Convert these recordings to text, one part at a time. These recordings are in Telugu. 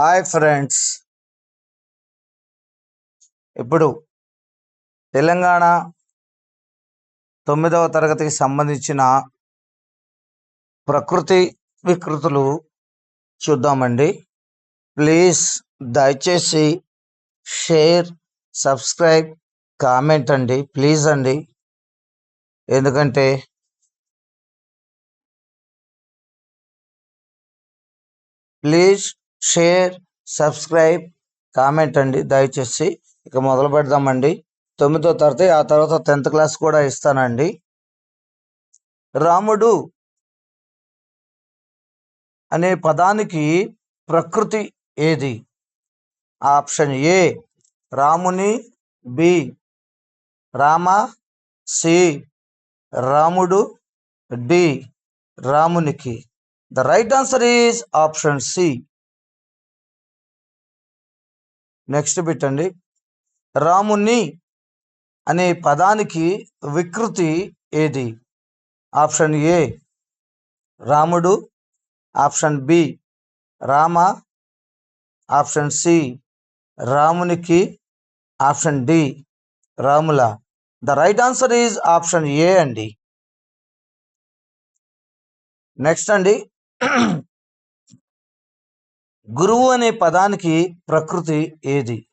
Hi friends. ఇప్పుడు తెలంగాణ తొమ్మిదవ తరగతికి సంబంధించిన ప్రకృతి వికృతులు చూద్దామండి. ప్లీజ్ దయచేసి షేర్ సబ్స్క్రైబ్ కామెంట్ అండి. ప్లీజ్ అండి. ఎందుకంటే ప్లీజ్ షేర్ సబ్స్క్రైబ్ కామెంట్ అండి. దయచేసి ఇక మొదలు పెడదామండి. తొమ్మిదో తరగతి ఆ తర్వాత టెన్త్ క్లాస్ కూడా ఇస్తానండి. రాముడు అనే పదానికి ప్రకృతి ఏది? ఆప్షన్ ఏ రాముని బి రామ సి రాముడు డి రామునికి. The right answer is option C. Next పెట్టండి. రాముని అనే పదానికి వికృతి ఏది? ఆప్షన్ ఏ రాముడు. ఆప్షన్ బి రామ. ఆప్షన్ సి రామునికి. ఆప్షన్ డి రాముల. The right answer is option A అండి. నెక్స్ట్ అండి. గురువు అనే పదానికి ప్రకృతి ఏది?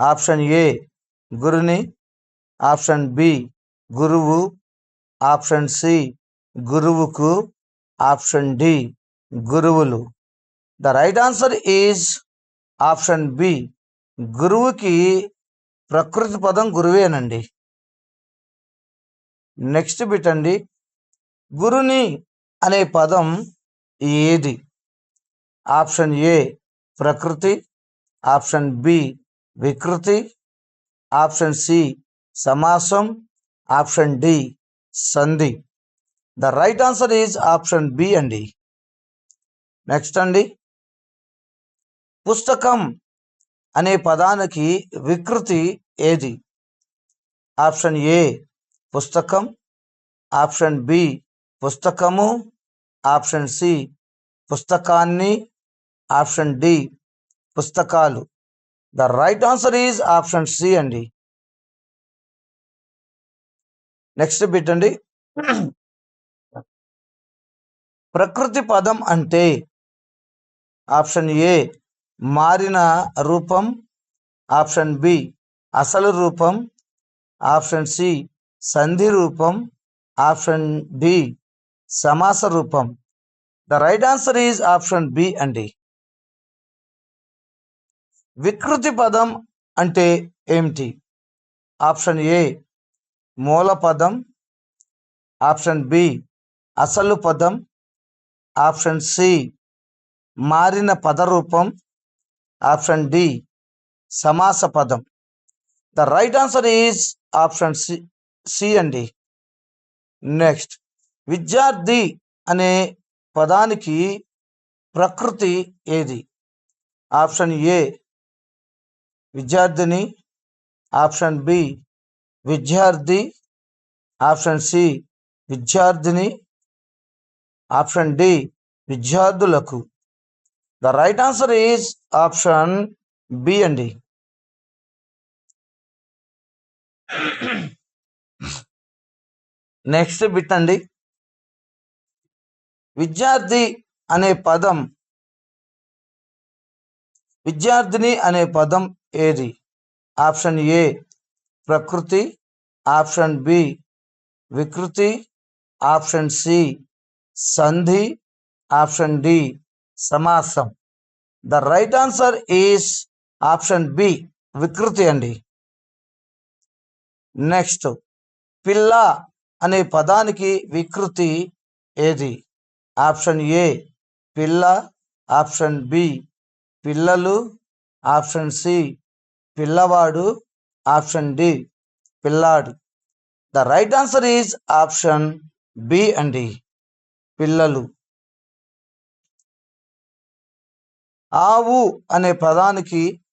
ఆప్షన్ ఏ గురుని. ఆప్షన్ బి గురువు. ఆప్షన్ సి గురువుకు. ఆప్షన్ డి గురువులు. The right answer is option B. గురువుకి ప్రకృతి పదం గురువేనండి. నెక్స్ట్ బిట్ అండి. గురుని అనే పదం ఏది? ఆప్షన్ ఏ ప్రకృతి ఆప్షన్ బి వికృతి ఆప్షన్ సి సమాసం ఆప్షన్ డి సంధి. The right answer is option B అండి నెక్స్ట్ అండి. పుస్తకం అనే పదానికి వికృతి ఏది? ఆప్షన్ ఏ పుస్తకం ఆప్షన్ బి పుస్తకము ఆప్షన్ సి పుస్తకాన్ని ఆప్షన్ డి పుస్తకాలు. The right answer is option C అండి. నెక్స్ట్ బిట్ అండి. ప్రకృతి పదం అంటే ఆప్షన్ ఏ మారిన రూపం. ఆప్షన్ బి అసలు రూపం. ఆప్షన్ సి సంధి రూపం. ఆప్షన్ డి సమాస రూపం. The right answer is option B అండి. వికృతి పదం అంటే ఏమిటి? ఆప్షన్ ఏ మూల పదం. ఆప్షన్ బి అసలు పదం. ఆప్షన్ సి మారిన పదరూపం. ఆప్షన్ డి సమాస పదం. The right answer is option C C అండి నెక్స్ట్ విద్యార్థి అనే పదానికి ప్రకృతి ఏది? ఆప్షన్ ఏ విద్యార్థిని ఆప్షన్ బి విద్యార్థి ఆప్షన్ సి విద్యార్థిని ఆప్షన్ డి విద్యార్థులకు. The right answer is option B అండి నెక్స్ట్ బిట్ అండి విద్యార్థి అనే పదం విద్యార్థిని అనే పదం ఏది? ఆప్షన్ ఏ ప్రకృతి. ఆప్షన్ బి వికృతి. ఆప్షన్ సి సంధి. ఆప్షన్ డి సమాసం. The right answer is option B వికృతి అండి. నెక్స్ట్ పిల్ల అనే పదానికి వికృతి ఏది? ఆప్షన్ ఏ పిల్ల. ఆప్షన్ బి పిల్లలు. ఆప్షన్ సి పిల్లవాడు ఆప్షన్ డి పిల్లాడు. The right answer is option B అండి పిల్లలు. ఆవు అనే పదానికి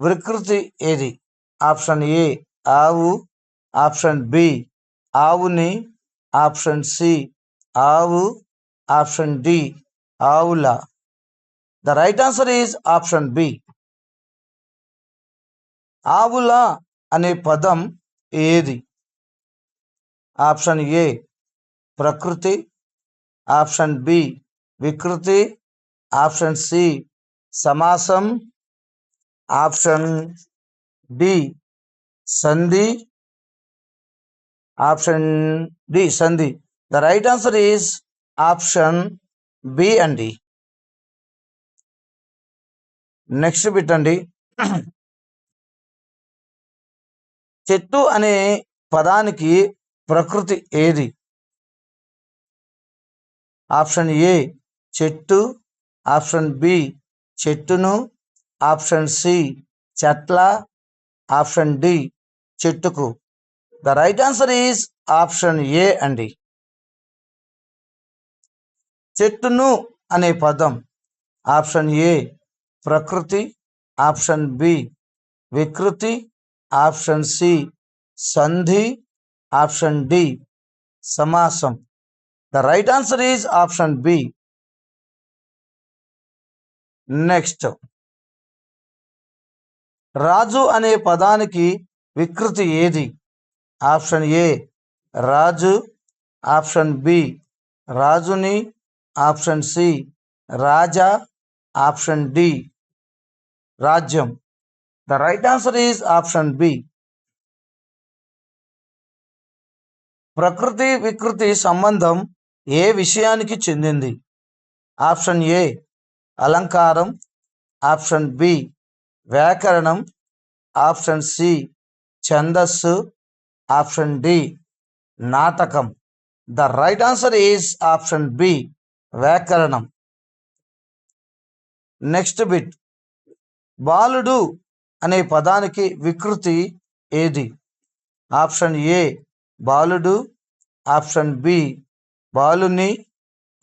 వికృతి ఏది? ఆప్షన్ ఏ ఆవు. ఆప్షన్ బి ఆవుని. ఆప్షన్ సి ఆవు. ఆప్షన్ డి ఆవుల. The right answer is option B. ఆవుల అనే పదం ఏది? ఆప్షన్ ఏ ప్రకృతి. ఆప్షన్ బి వికృతి. ఆప్షన్ సి సమాసం. ఆప్షన్ డి సంధి. ఆప్షన్ డి సంధి. The right answer is option B అండి. నెక్స్ట్ బిట్ అండి. చెట్టు అనే పదానికి ప్రకృతి ఏది? ఆప్షన్ ఏ చెట్టు. ఆప్షన్ బి చెట్టును. ఆప్షన్ సి చెట్ల. ఆప్షన్ డి చెట్టుకు. The right answer is option A అండి. చెట్టును అనే పదం. ఆప్షన్ ఏ ప్రకృతి. ఆప్షన్ బి వికృతి. ఆప్షన్ సి సంధి ఆప్షన్ డి సమాసం the right answer is option B next రాజు అనే పదానికి వికృతి ఏది? ఆప్షన్ ఏ రాజు. ఆప్షన్ బి రాజుని. ఆప్షన్ సి రాజా. ఆప్షన్ డి రాజ్యం. The right answer is option B. ప్రకృతి వికృతి సంబంధం ఏ విషయానికి చెందింది? ఆప్షన్ ఏ అలంకారం. ఆప్షన్ బి వ్యాకరణం. ఆప్షన్ సి ఛందస్సు. ఆప్షన్ డి నాటకం. The right answer is option B వ్యాకరణం. నెక్స్ట్ బిట్ బాలుడు అనే పదానికి వికృతి ఏది? ఆప్షన్ ఏ బాలుడు. ఆప్షన్ బి బాలుని.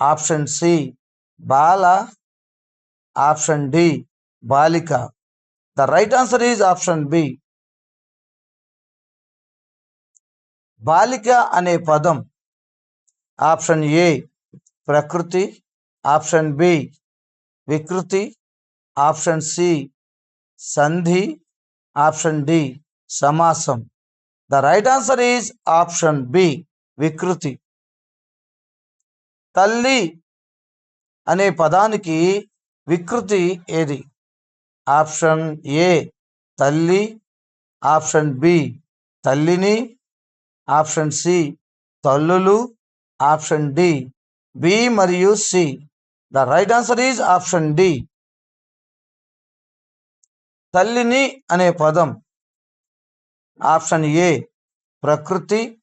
ఆప్షన్ సి బాల. ఆప్షన్ డి బాలిక. The right answer is option B. బాలిక అనే పదం. ఆప్షన్ ఏ ప్రకృతి. ఆప్షన్ బి వికృతి. ఆప్షన్ సి సంధి ఆప్షన్ డి సమాసం. The right answer is option B వికృతి. తల్లి అనే పదానికి వికృతి ఏది? ఆప్షన్ ఏ తల్లి. ఆప్షన్ బి తల్లిని. ఆప్షన్ సి తల్లులు. ఆప్షన్ డి బి మరియు C. The right answer is option D. తల్లిని అనే పదం. ఆప్షన్ ఏ ప్రకృతి.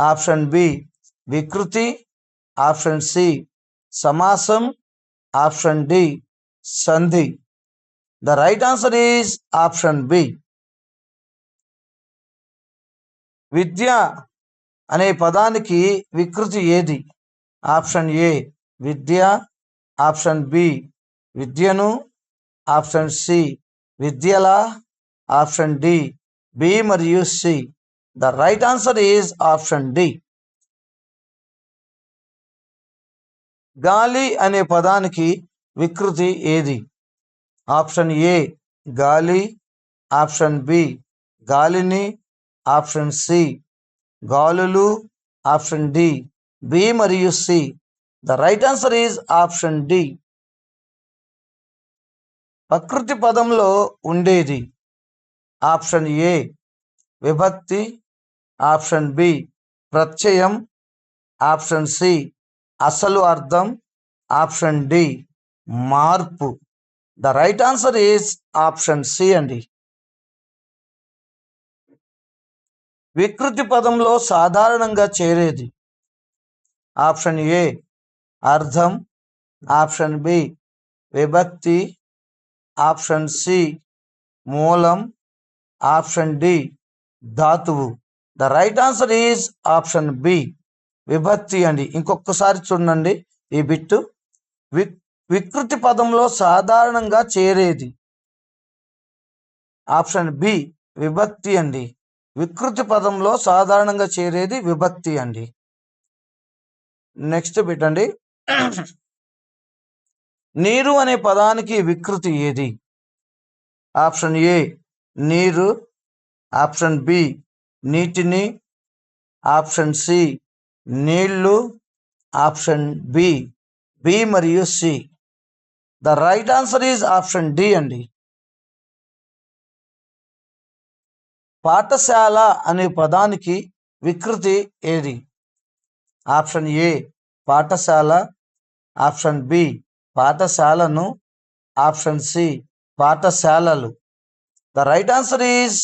ఆప్షన్ బి వికృతి. ఆప్షన్ సి సమాసం. ఆప్షన్ డి సంధి. The right answer is option B. విద్య అనే పదానికి వికృతి ఏది? ఆప్షన్ ఏ విద్య. ఆప్షన్ బి విద్యను. ఆప్షన్ సి విద్యల? Option D. బి మరియు C. The right answer is option D. గాలి అనే పదానికి వికృతి ఏది? Option A. గాలి. Option B. గాలిని. Option C. గాలులు. Option D. బి మరియు C. The right answer is option D. ప్రకృతి పదంలో ఉండేది. ఆప్షన్ ఏ విభక్తి. ఆప్షన్ బి ప్రత్యయం. ఆప్షన్ సి అసలు అర్థం. ఆప్షన్ డి మార్పు. The right answer is option C అండి. వికృతి పదంలో సాధారణంగా చేరేది. ఆప్షన్ ఏ అర్థం. ఆప్షన్ బి విభక్తి. ఆప్షన్ సి మూలం ఆప్షన్ డి ధాతువు. The right answer is option B. విభక్తి అండి. ఇంకొకసారి చూడండి ఈ బిట్టు. వి వికృతి పదంలో సాధారణంగా చేరేది. ఆప్షన్ బి విభక్తి అండి. వికృతి పదంలో సాధారణంగా చేరేది విభక్తి అండి. నెక్స్ట్ బిట్ అండి. నీరు అనే పదానికి వికృతి ఏది? ఆప్షన్ ఏ నీరు. ఆప్షన్ బి నీటిని. ఆప్షన్ సి నీళ్ళు. ఆప్షన్ బి బి మరియు C. The right answer is option D అండి. పాఠశాల అనే పదానికి వికృతి ఏది? ఆప్షన్ ఏ పాఠశాల. ఆప్షన్ బి పాఠశాలను ఆప్షన్ సి పాఠశాలలు. The right answer is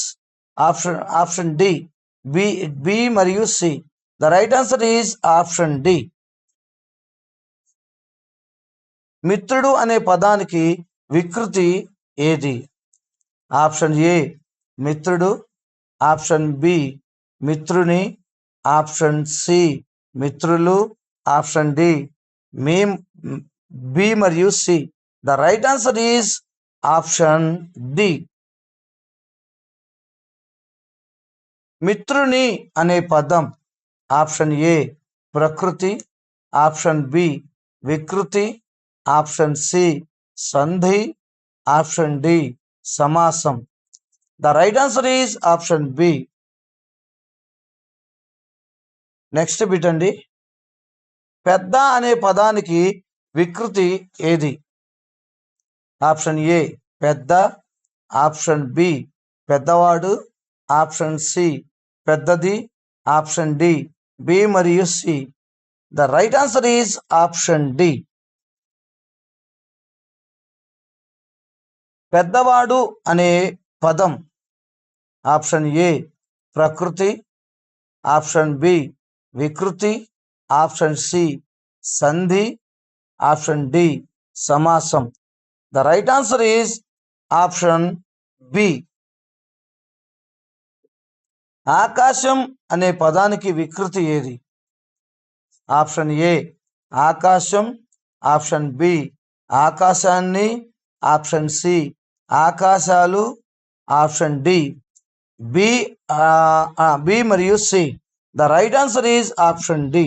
option option D B B మరియు C. The right answer is option D. మిత్రుడు అనే పదానికి వికృతి ఏది? ఆప్షన్ ఏ మిత్రుడు. ఆప్షన్ బి మిత్రుని. ఆప్షన్ సి మిత్రులు. ఆప్షన్ డి మేం బి మరియు C the right answer is option D మిత్రుని అనే పదం. ఆప్షన్ ఏ ప్రకృతి. ఆప్షన్ బి వికృతి. ఆప్షన్ సి సంధి. ఆప్షన్ డి సమాసం. The right answer is option B next bit అండి. పెద్ద అనే పదానికి వికృతి ఏది? ఆప్షన్ ఏ పెద్ద. ఆప్షన్ బి పెద్దవాడు. ఆప్షన్ సి పెద్దది. ఆప్షన్ డి బి మరియు C. The right answer is option D. పెద్దవాడు అనే పదం. ఆప్షన్ ఏ ప్రకృతి. ఆప్షన్ బి వికృతి. ఆప్షన్ సి సంధి. ఆప్షన్ డి సమాసం. The right answer is option B. ఆకాశం అనే పదానికి వికృతి ఏది? ఆప్షన్ ఏ ఆకాశం. ఆప్షన్ బి ఆకాశాన్ని. ఆప్షన్ సి ఆకాశాలు. ఆప్షన్ డి బి బి మరియు C. The right answer is option D.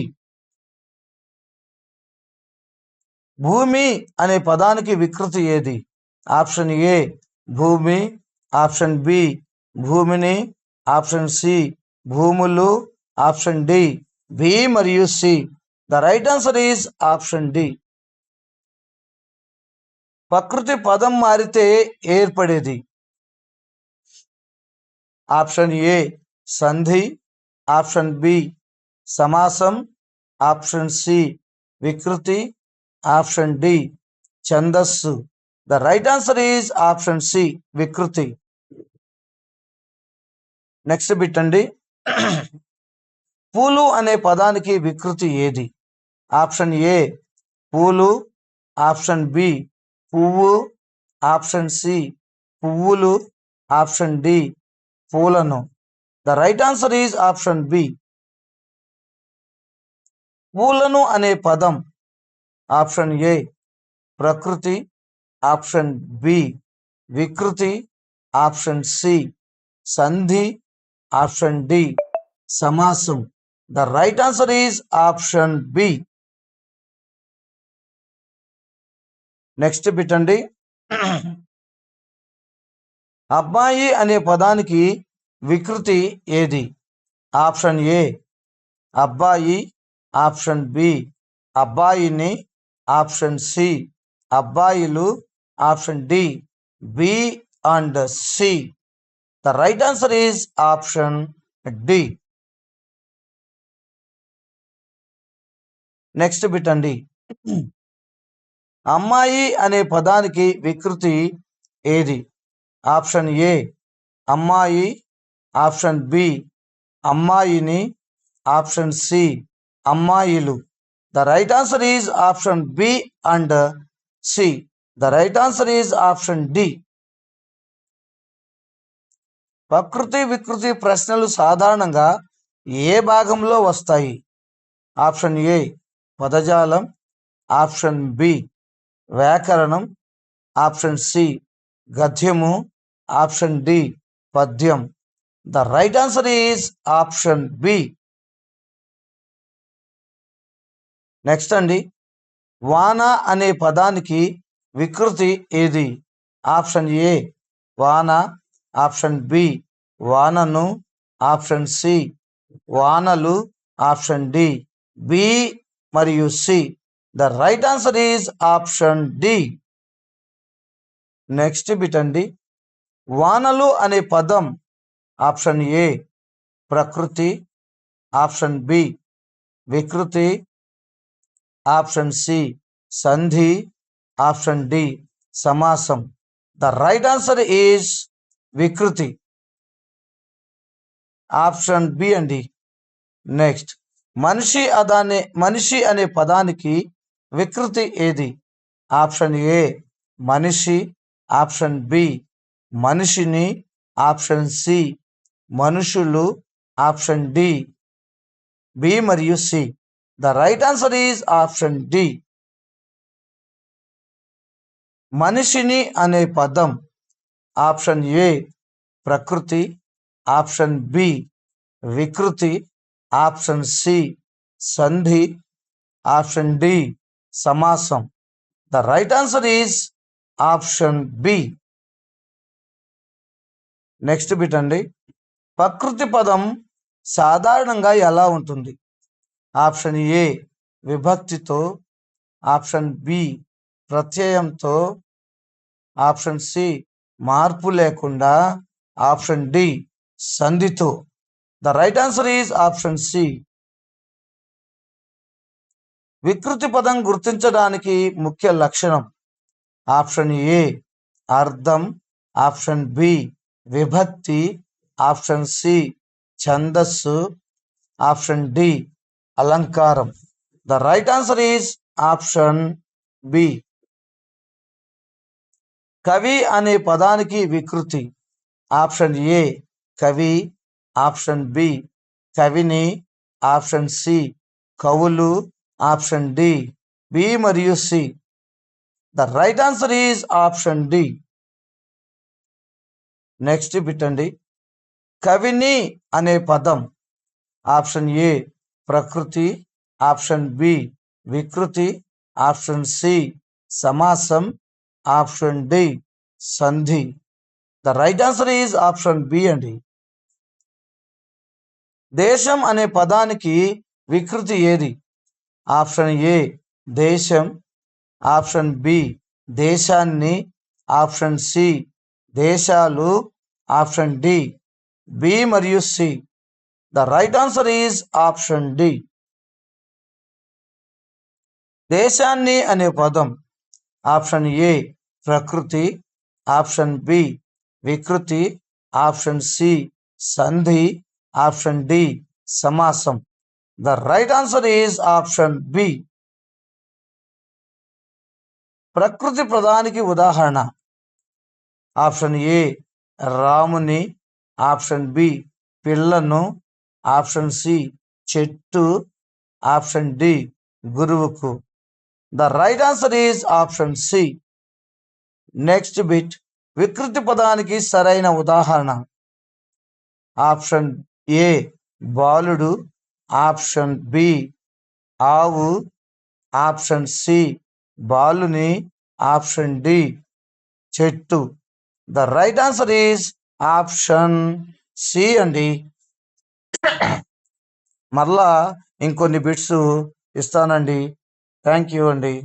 భూమి అనే పదానికి వికృతి ఏది? ఆప్షన్ ఏ భూమి. ఆప్షన్ బి భూమిని. ఆప్షన్ సి భూములు. ఆప్షన్ డి బి మరియు C. The right answer is option D. ప్రకృతి పదం మారితే ఏర్పడేది? ఆప్షన్ ఏ సంధి. ఆప్షన్ బి సమాసం. ఆప్షన్ సి వికృతి. ఆప్షన్ డి ఛందస్సు. The right answer is option C వికృతి. నెక్స్ట్ బిట్ అండి. పూలు అనే పదానికి వికృతి ఏది? ఆప్షన్ ఏ పూలు. ఆప్షన్ బి పువ్వు. ఆప్షన్ సి పువ్వులు. ఆప్షన్ డి పూలను. The right answer is option B. పూలను అనే పదం ఆప్షన్ ఏ ప్రకృతి ఆప్షన్ బి వికృతి ఆప్షన్ సి సంధి ఆప్షన్ డి సమాసం. The right answer is option B. Next పెట్టండి. అబ్బాయి అనే పదానికి వికృతి ఏది? ఆప్షన్ ఏ అబ్బాయి ఆప్షన్ బి అబ్బాయిని ఆప్షన్ సి. అబ్బాయిలు option D. B and C. The right answer is option D. Next bit అండి. అమ్మాయి అనే పదానికి వికృతి ఏది? Option A. అమ్మాయి ఆప్షన్ బి. అమ్మాయిని ఆప్షన్ సి. అమ్మాయిలు. The right answer is option B and C. The right answer is option D ప్రకృతి వికృతి ప్రశ్నలు సాధారణంగా ఏ భాగంలో వస్తాయి? ఆప్షన్ ఏ పదజాలం. ఆప్షన్ బి వ్యాకరణం. ఆప్షన్ సి గద్యము. ఆప్షన్ డి పద్యం. The right answer is option B next అండి. వాన అనే పదానికి వికృతి ఏది? ఆప్షన్ ఏ వాన. ఆప్షన్ బి వానను. ఆప్షన్ సి వానలు. ఆప్షన్ డి బి మరియు C. The right answer is option D. Next bit అండి. వానలు అనే పదం ఆప్షన్ ఏ ప్రకృతి. ఆప్షన్ బి వికృతి. ఆప్షన్ సి సంధి ఆప్షన్ డి సమాసం. ద రైట్ ఆన్సర్ ఈజ్ వికృతి. ఆప్షన్ బి అండి. నెక్స్ట్ మనిషి అదానే మనిషి అనే పదానికి వికృతి ఏది? ఆప్షన్ ఏ మనిషి. ఆప్షన్ బి మనిషిని. ఆప్షన్ సి మనుషులు. ఆప్షన్ డి బి మరియు C. The right answer is option D మనిషిని అనే పదం. ఆప్షన్ ఏ ప్రకృతి. ఆప్షన్ బి వికృతి. ఆప్షన్ సి సంధి. ఆప్షన్ డి సమాసం. The right answer is option B next bit అండి. ప్రకృతి పదం సాధారణంగా ఎలా ఉంటుంది? ఆప్షన్ ఏ విభక్తితో. ఆప్షన్ బి ప్రత్యయంతో. ఆప్షన్ సి మార్పు లేకుండా. Option D సంధితో. The right answer is option C. వికృతి పదం గుర్తించడానికి ముఖ్య లక్షణం. ఆప్షన్ ఏ అర్థం. ఆప్షన్ బి విభక్తి. ఆప్షన్ సి ఛందస్సు. ఆప్షన్ డి అలంకారం. The right answer is option B కవి అనే పదానికి వికృతి. ఆప్షన్ ఏ కవి. ఆప్షన్ బి కవిని. ఆప్షన్ సి కవులు. ఆప్షన్ డి బి మరియు C the right answer is option D next పెట్టండి కవిని అనే పదం. ఆప్షన్ ఏ ప్రకృతి ఆప్షన్ బి వికృతి ఆప్షన్ సి సమాసం ఆప్షన్ డి సంధి. The right answer is option B అండి. దేశం అనే పదానికి వికృతి ఏది? ఆప్షన్ ఏ దేశం. ఆప్షన్ బి దేశాన్ని. ఆప్షన్ సి దేశాలు. ఆప్షన్ డి బి మరియు C. The right answer is option D దేశాన్ని అనే పదం. ఆప్షన్ ఏ ప్రకృతి. ఆప్షన్ బి వికృతి. ఆప్షన్ సి సంధి. ఆప్షన్ డి సమాసం. The right answer is option B ప్రకృతి ప్రధానికి ఉదాహరణ. ఆప్షన్ ఏ రాముని. ఆప్షన్ బి పిల్లను. ఆప్షన్ సి చెట్టు ఆప్షన్ డి గురువుకు. The right answer is option C. Next bit. వికృతి పదానికి సరైన ఉదాహరణ. ఆప్షన్ ఏ బాలుడు ఆప్షన్ బి ఆవు ఆప్షన్ సి బాలుని ఆప్షన్ డి చెట్టు. The right answer is option C అండి. మరలా ఇంకొన్ని బిట్స్ ఇస్తానండి. థ్యాంక్ యూ అండి.